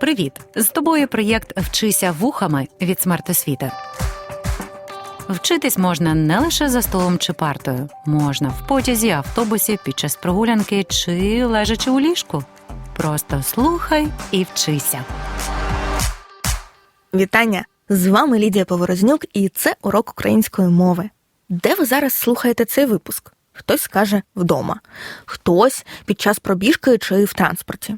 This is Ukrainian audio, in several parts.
Привіт! З тобою проєкт Вчися вухами від смертосвіти. Вчитись можна не лише за столом чи партою, можна в потязі, автобусі, під час прогулянки чи лежачи у ліжку. Просто слухай і вчися. Вітання! З вами Лідія Поворознюк, і це урок української мови. Де ви зараз слухаєте цей випуск? Хтось скаже вдома, хтось під час пробіжки чи в транспорті.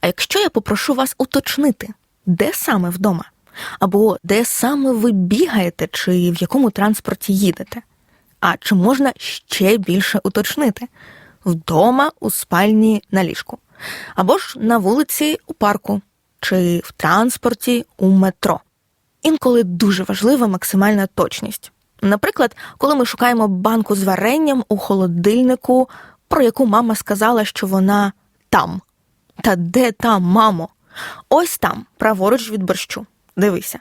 А якщо я попрошу вас уточнити, де саме вдома? Або де саме ви бігаєте, чи в якому транспорті їдете? А чи можна ще більше уточнити? Вдома, у спальні на ліжку, або ж на вулиці у парку, чи в транспорті у метро. Інколи дуже важлива максимальна точність. Наприклад, коли ми шукаємо банку з варенням у холодильнику, про яку мама сказала, що вона там. Та де там, мамо? Ось там, праворуч від борщу. Дивися.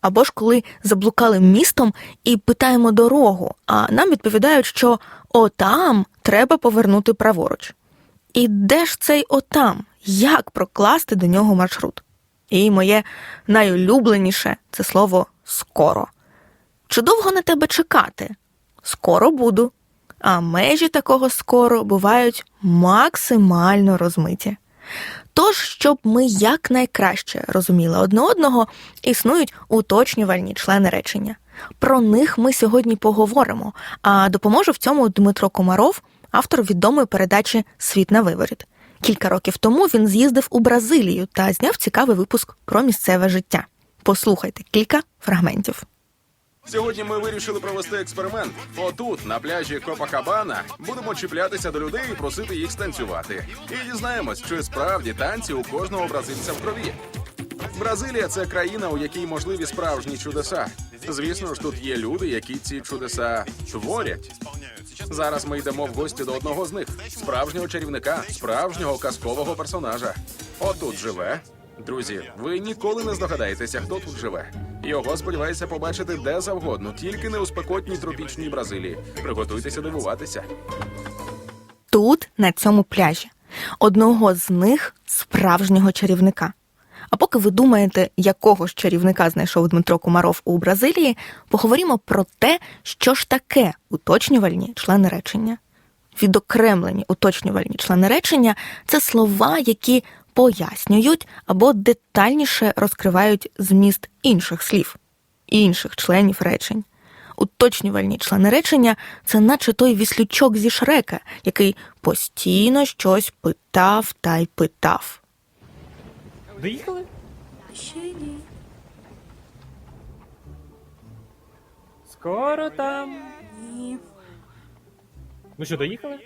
Або ж коли заблукали містом і питаємо дорогу, а нам відповідають, що отам треба повернути праворуч. І де ж цей отам? Як прокласти до нього маршрут? І моє найулюбленіше це слово скоро. Чи довго на тебе чекати? Скоро буду. А межі такого скоро бувають максимально розмиті. Тож, щоб ми якнайкраще розуміли одне одного, існують уточнювальні члени речення. Про них ми сьогодні поговоримо, а допоможе в цьому Дмитро Комаров, автор відомої передачі Світ на виворіт. Кілька років тому він з'їздив у Бразилію та зняв цікавий випуск про місцеве життя. Послухайте кілька фрагментів. Сьогодні ми вирішили провести експеримент. Отут, на пляжі Копакабана, будемо чіплятися до людей і просити їх станцювати. І дізнаємось, чи справді танці у кожного бразильця в крові. Бразилія це країна, у якій можливі справжні чудеса. Звісно ж, тут є люди, які ці чудеса творять. Зараз ми йдемо в гості до одного з них справжнього чарівника, справжнього казкового персонажа. Отут живе. Друзі, ви ніколи не здогадаєтеся, хто тут живе. Його сподіваюся побачити де завгодно, тільки не у спекотній тропічній Бразилії. Приготуйтеся дивуватися. Тут, на цьому пляжі, одного з них справжнього чарівника. А поки ви думаєте, якого ж чарівника знайшов Дмитро Кумаров у Бразилії, поговоримо про те, що ж таке уточнювальні члени речення. Відокремлені уточнювальні члени речення це слова, які пояснюють або детальніше розкривають зміст інших слів, інших членів речень. Уточнювальні члени речення це наче той віслючок зі шрека, який постійно щось питав та й питав. Доїхали? Ще ні. Скоро там. Ні. Ну що, доїхали?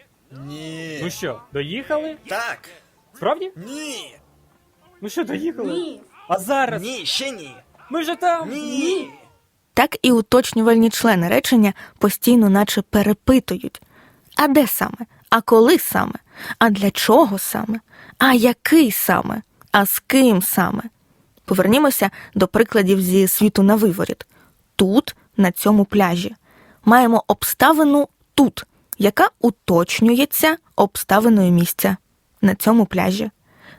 Ні. Ну що, доїхали? Так. Справді? Ні. Ну що, доїхали? Ні. А зараз? Ні, ще ні. Ми вже там. Ні. Так і уточнювальні члени речення постійно наче перепитують. А де саме? А коли саме? А для чого саме? А який саме? А з ким саме? Повернімося до прикладів зі світу на виворіт. Тут, на цьому пляжі, маємо обставину тут, яка уточнюється обставиною місця на цьому пляжі.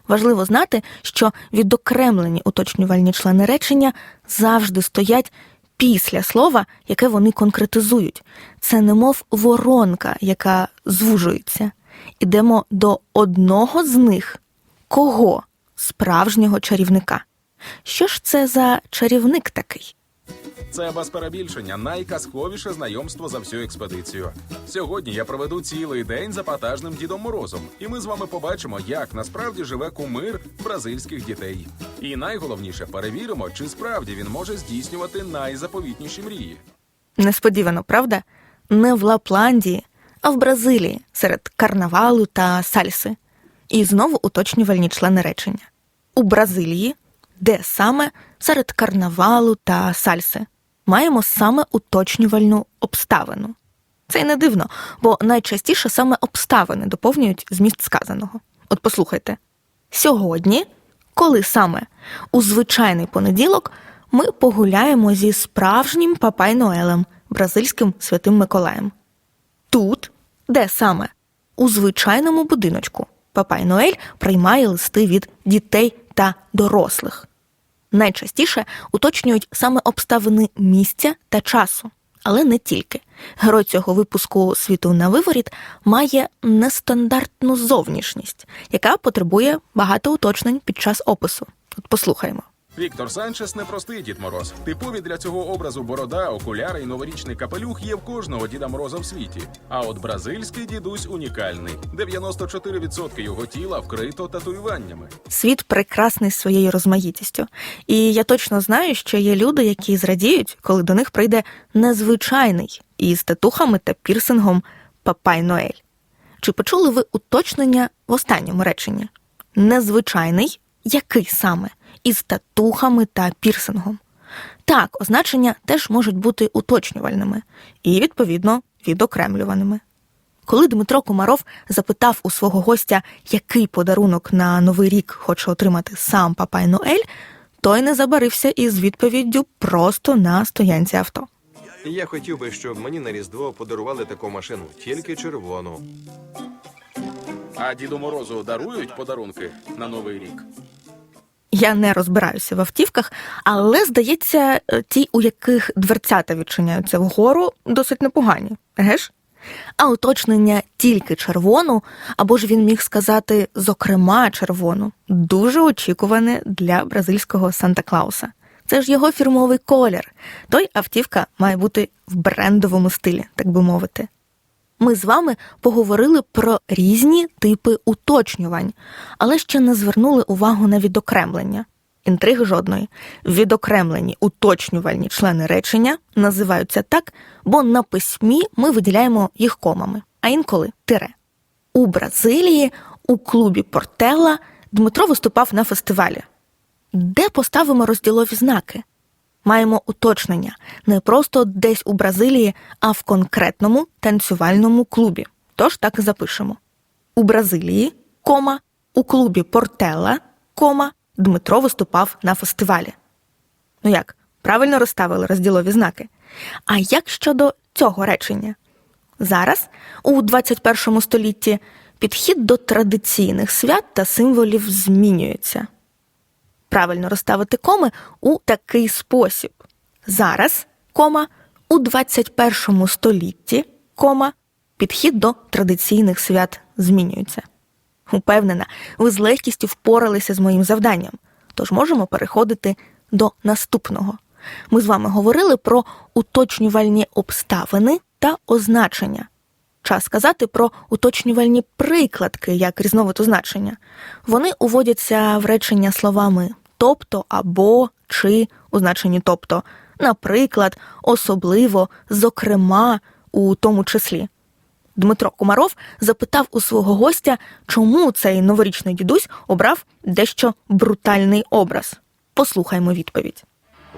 Важливо знати, що відокремлені уточнювальні члени речення завжди стоять після слова, яке вони конкретизують. Це немов воронка, яка звужується. Ідемо до одного з них кого? Справжнього чарівника. Що ж це за чарівник такий? Це без перебільшення найказковіше знайомство за всю експедицію. Сьогодні я проведу цілий день за патажним дідом Морозом, і ми з вами побачимо, як насправді живе кумир бразильських дітей. І найголовніше перевіримо, чи справді він може здійснювати найзаповітніші мрії. Несподівано, правда? Не в Лапландії, а в Бразилії серед карнавалу та сальси. І знову уточнювальні члени речення. У Бразилії, де саме серед карнавалу та сальси, маємо саме уточнювальну обставину. Це й не дивно, бо найчастіше саме обставини доповнюють зміст сказаного. От послухайте: сьогодні, коли саме у звичайний понеділок, ми погуляємо зі справжнім Папай Ноелем, бразильським святим Миколаєм. Тут, де саме? У звичайному будиночку. Папай Ноель приймає листи від дітей та дорослих. Найчастіше уточнюють саме обставини місця та часу, але не тільки. Герой цього випуску світу на виворіт має нестандартну зовнішність, яка потребує багато уточнень під час опису. От послухаймо. Віктор Санчес непростий Дід Мороз. Типові для цього образу борода, окуляри і новорічний капелюх є в кожного Діда Мороза в світі. А от бразильський дідусь унікальний. 94% його тіла вкрито татуюваннями. Світ прекрасний своєю розмаїтістю. І я точно знаю, що є люди, які зрадіють, коли до них прийде незвичайний із татухами та пірсингом Папай Ноель. Чи почули ви уточнення в останньому реченні? Незвичайний, який саме? Із татухами та пірсингом. Так, означення теж можуть бути уточнювальними і, відповідно, відокремлюваними. Коли Дмитро Комаров запитав у свого гостя, який подарунок на новий рік хоче отримати сам Папай Ноель, той не забарився із відповіддю просто на стоянці авто. Я хотів би, щоб мені на Різдво подарували таку машину, тільки червону. А Діду Морозу дарують подарунки на новий рік. Я не розбираюся в автівках, але здається, е, ті, у яких дверцята відчиняються вгору, досить непогані, еге ж? А уточнення тільки червону, або ж він міг сказати зокрема червону, дуже очікуване для бразильського Санта Клауса. Це ж його фірмовий колір. Той автівка має бути в брендовому стилі, так би мовити. Ми з вами поговорили про різні типи уточнювань, але ще не звернули увагу на відокремлення. Інтриги жодної. Відокремлені уточнювальні члени речення називаються так, бо на письмі ми виділяємо їх комами, а інколи тире. У Бразилії у клубі Портелла Дмитро виступав на фестивалі. Де поставимо розділові знаки? Маємо уточнення не просто десь у Бразилії, а в конкретному танцювальному клубі. Тож так і запишемо. У Бразилії, кома, у клубі Портелла, кома, Дмитро виступав на фестивалі. Ну як, правильно розставили розділові знаки? А як щодо цього речення? Зараз, у 21 столітті, підхід до традиційних свят та символів змінюється правильно розставити коми у такий спосіб. Зараз, кома, у 21 столітті, кома, підхід до традиційних свят змінюється. Упевнена, ви з легкістю впоралися з моїм завданням, тож можемо переходити до наступного. Ми з вами говорили про уточнювальні обставини та означення. Час сказати про уточнювальні прикладки як різновид значення. Вони уводяться в речення словами тобто або чи у значенні тобто, наприклад, особливо, зокрема, у тому числі. Дмитро Комаров запитав у свого гостя, чому цей новорічний дідусь обрав дещо брутальний образ. Послухаймо відповідь.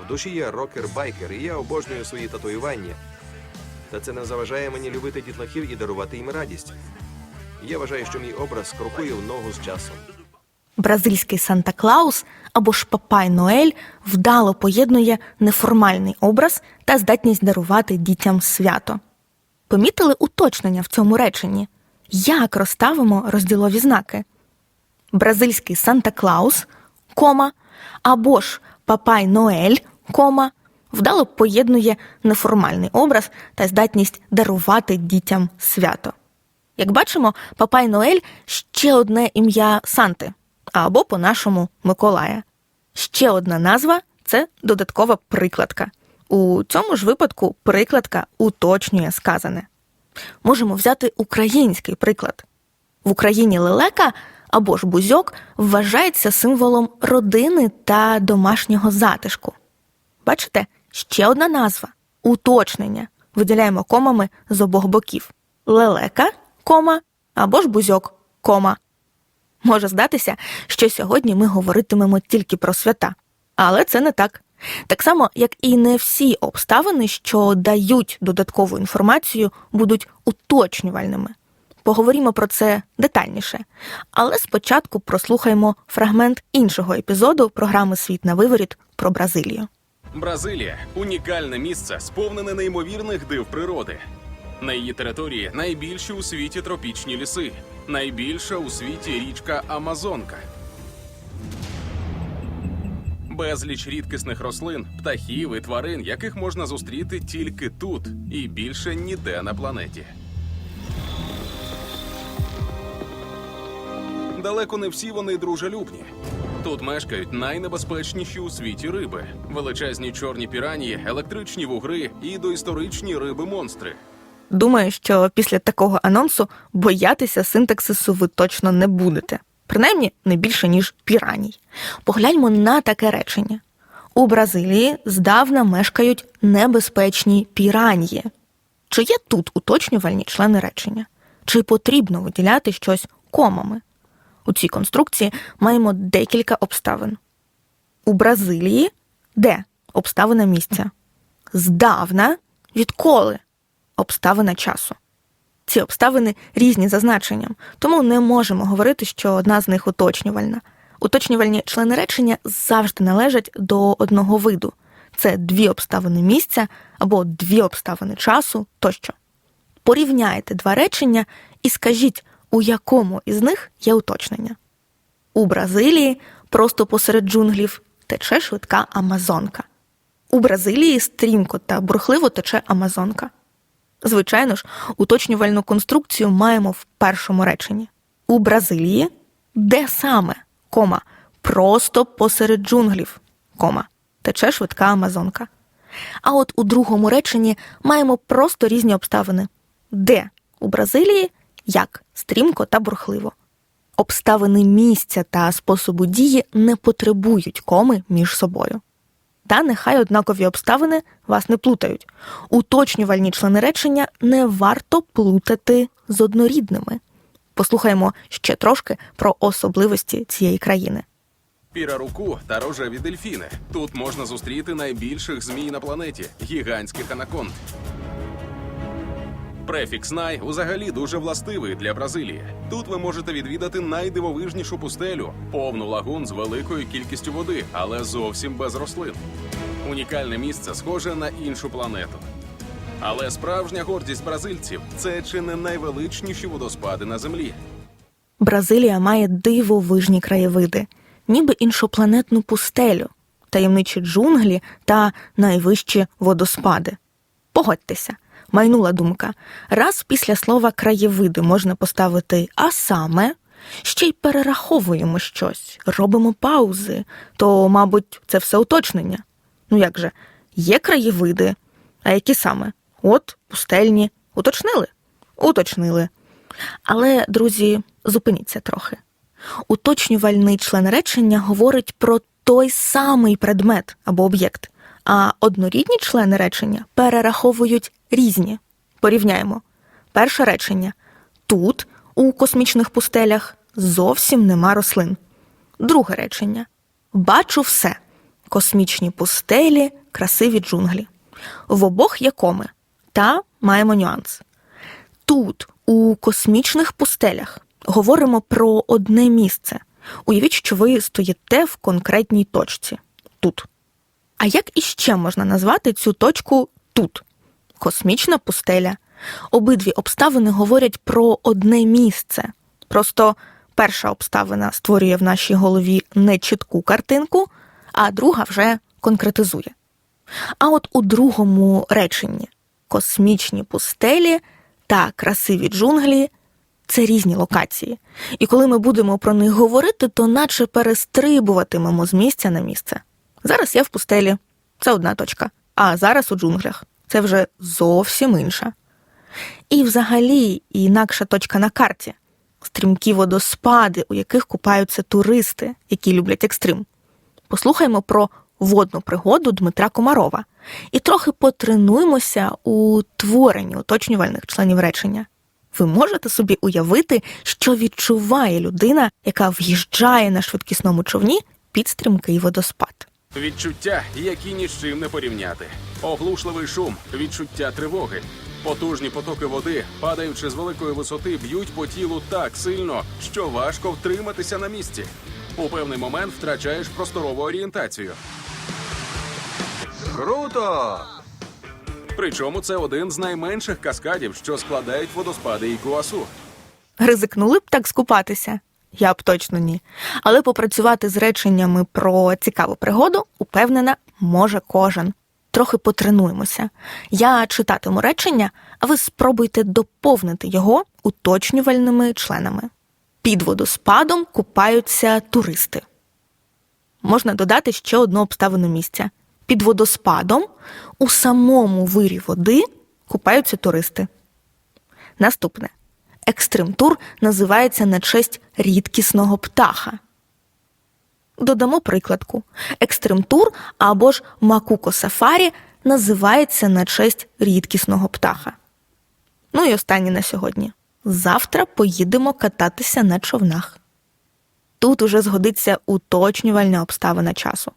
В душі я рокер-байкер, і я обожнюю свої татуювання. Та це не заважає мені любити дітлахів і дарувати їм радість. Я вважаю, що мій образ крокує в ногу з часом. Бразильський Санта Клаус або ж Папай Ноель вдало поєднує неформальний образ та здатність дарувати дітям свято. Помітили уточнення в цьому реченні? Як розставимо розділові знаки? Бразильський Санта Клаус, кома, або ж Папай Ноель, кома, вдало поєднує неформальний образ та здатність дарувати дітям свято. Як бачимо, Папай Ноель ще одне ім'я Санти, або по-нашому Миколая. Ще одна назва це додаткова прикладка. У цьому ж випадку прикладка уточнює сказане. Можемо взяти український приклад. В Україні лелека або ж бузьок вважається символом родини та домашнього затишку. Бачите, ще одна назва уточнення. Виділяємо комами з обох боків: лелека, кома або ж бузьок, кома. Може здатися, що сьогодні ми говоритимемо тільки про свята, але це не так. Так само, як і не всі обставини, що дають додаткову інформацію, будуть уточнювальними. Поговоримо про це детальніше. Але спочатку прослухаємо фрагмент іншого епізоду програми Світ на виворіт про Бразилію. Бразилія унікальне місце, сповнене неймовірних див природи. На її території найбільші у світі тропічні ліси, найбільша у світі річка Амазонка. Безліч рідкісних рослин, птахів і тварин, яких можна зустріти тільки тут і більше ніде на планеті. Далеко не всі вони дружелюбні. Тут мешкають найнебезпечніші у світі риби: величезні чорні піранії, електричні вугри і доісторичні риби-монстри. Думаю, що після такого анонсу боятися синтаксису ви точно не будете. Принаймні не більше, ніж піраній. Погляньмо на таке речення. У Бразилії здавна мешкають небезпечні піранії. Чи є тут уточнювальні члени речення? Чи потрібно виділяти щось комами? У цій конструкції маємо декілька обставин. У Бразилії де обставина місця? Здавна відколи обставина часу. Ці обставини різні за значенням, тому не можемо говорити, що одна з них уточнювальна. Уточнювальні члени речення завжди належать до одного виду. Це дві обставини місця або дві обставини часу тощо. Порівняйте два речення і скажіть, у якому із них є уточнення. У Бразилії просто посеред джунглів тече швидка Амазонка. У Бразилії стрімко та бурхливо тече Амазонка. Звичайно ж, уточнювальну конструкцію маємо в першому реченні. У Бразилії, де саме, кома, просто посеред джунглів, кома, тече швидка Амазонка. А от у другому реченні маємо просто різні обставини. Де у Бразилії, як стрімко та бурхливо. Обставини місця та способу дії не потребують коми між собою. Та нехай однакові обставини вас не плутають. Уточнювальні члени речення не варто плутати з однорідними. Послухаємо ще трошки про особливості цієї країни. Піраруку та рожеві дельфіни. Тут можна зустріти найбільших змій на планеті гігантських анаконд. Префікс най узагалі дуже властивий для Бразилії. Тут ви можете відвідати найдивовижнішу пустелю, повну лагун з великою кількістю води, але зовсім без рослин. Унікальне місце схоже на іншу планету. Але справжня гордість бразильців це чи не найвеличніші водоспади на землі. Бразилія має дивовижні краєвиди, ніби іншопланетну пустелю, таємничі джунглі та найвищі водоспади. Погодьтеся, майнула думка. Раз після слова краєвиди можна поставити а саме, ще й перераховуємо щось, робимо паузи, то, мабуть, це все уточнення. Ну як же, є краєвиди, а які саме? От, пустельні. Уточнили? Уточнили. Але, друзі, зупиніться трохи. Уточнювальний член речення говорить про той самий предмет або об'єкт, а однорідні члени речення перераховують різні. Порівняємо. Перше речення: тут, у космічних пустелях, зовсім нема рослин. Друге речення: Бачу все. Космічні пустелі, красиві джунглі. В обох є коми. Та маємо нюанс. Тут, у космічних пустелях, говоримо про одне місце. Уявіть, що ви стоїте в конкретній точці тут. А як іще можна назвати цю точку тут? Космічна пустеля. Обидві обставини говорять про одне місце. Просто перша обставина створює в нашій голові нечітку картинку, а друга вже конкретизує. А от у другому реченні космічні пустелі та красиві джунглі це різні локації. І коли ми будемо про них говорити, то наче перестрибуватимемо з місця на місце. Зараз я в пустелі, це одна точка, а зараз у джунглях це вже зовсім інша. І взагалі інакша точка на карті стрімкі водоспади, у яких купаються туристи, які люблять екстрим. Послухаймо про водну пригоду Дмитра Комарова і трохи потренуємося у творенні уточнювальних членів речення. Ви можете собі уявити, що відчуває людина, яка в'їжджає на швидкісному човні під стрімкий водоспад. Відчуття, які ні з чим не порівняти. Оглушливий шум, відчуття тривоги. Потужні потоки води, падаючи з великої висоти, б'ють по тілу так сильно, що важко втриматися на місці. У певний момент втрачаєш просторову орієнтацію. Круто! Причому це один з найменших каскадів, що складають водоспади Ікуасу. Ризикнули б так скупатися? Я б точно ні. Але попрацювати з реченнями про цікаву пригоду, упевнена, може кожен. Трохи потренуємося. Я читатиму речення, а ви спробуйте доповнити його уточнювальними членами. Під водоспадом купаються туристи. Можна додати ще одну обставину місця. Під водоспадом у самому вирі води купаються туристи. Наступне. Екстрим-тур називається на честь рідкісного птаха. Додамо прикладку. Екстрим-тур або ж Макуко Сафарі називається на честь рідкісного птаха. Ну і останнє на сьогодні. Завтра поїдемо кататися на човнах. Тут уже згодиться уточнювальна обставина часу.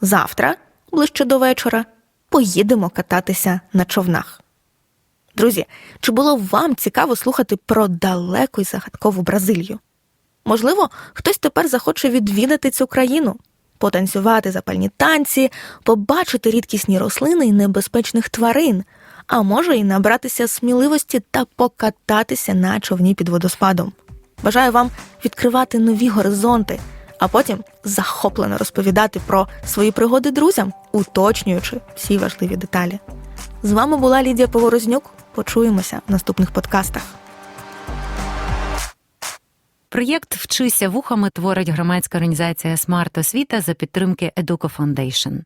Завтра, ближче до вечора, поїдемо кататися на човнах. Друзі, чи було вам цікаво слухати про далеку й загадкову Бразилію? Можливо, хтось тепер захоче відвідати цю країну, потанцювати запальні танці, побачити рідкісні рослини і небезпечних тварин, а може і набратися сміливості та покататися на човні під водоспадом. Бажаю вам відкривати нові горизонти, а потім захоплено розповідати про свої пригоди друзям, уточнюючи всі важливі деталі. З вами була Лідія Поворознюк. Почуємося в наступних подкастах. Проєкт Вчися вухами творить громадська організація Смарт Освіта за підтримки Educo Foundation.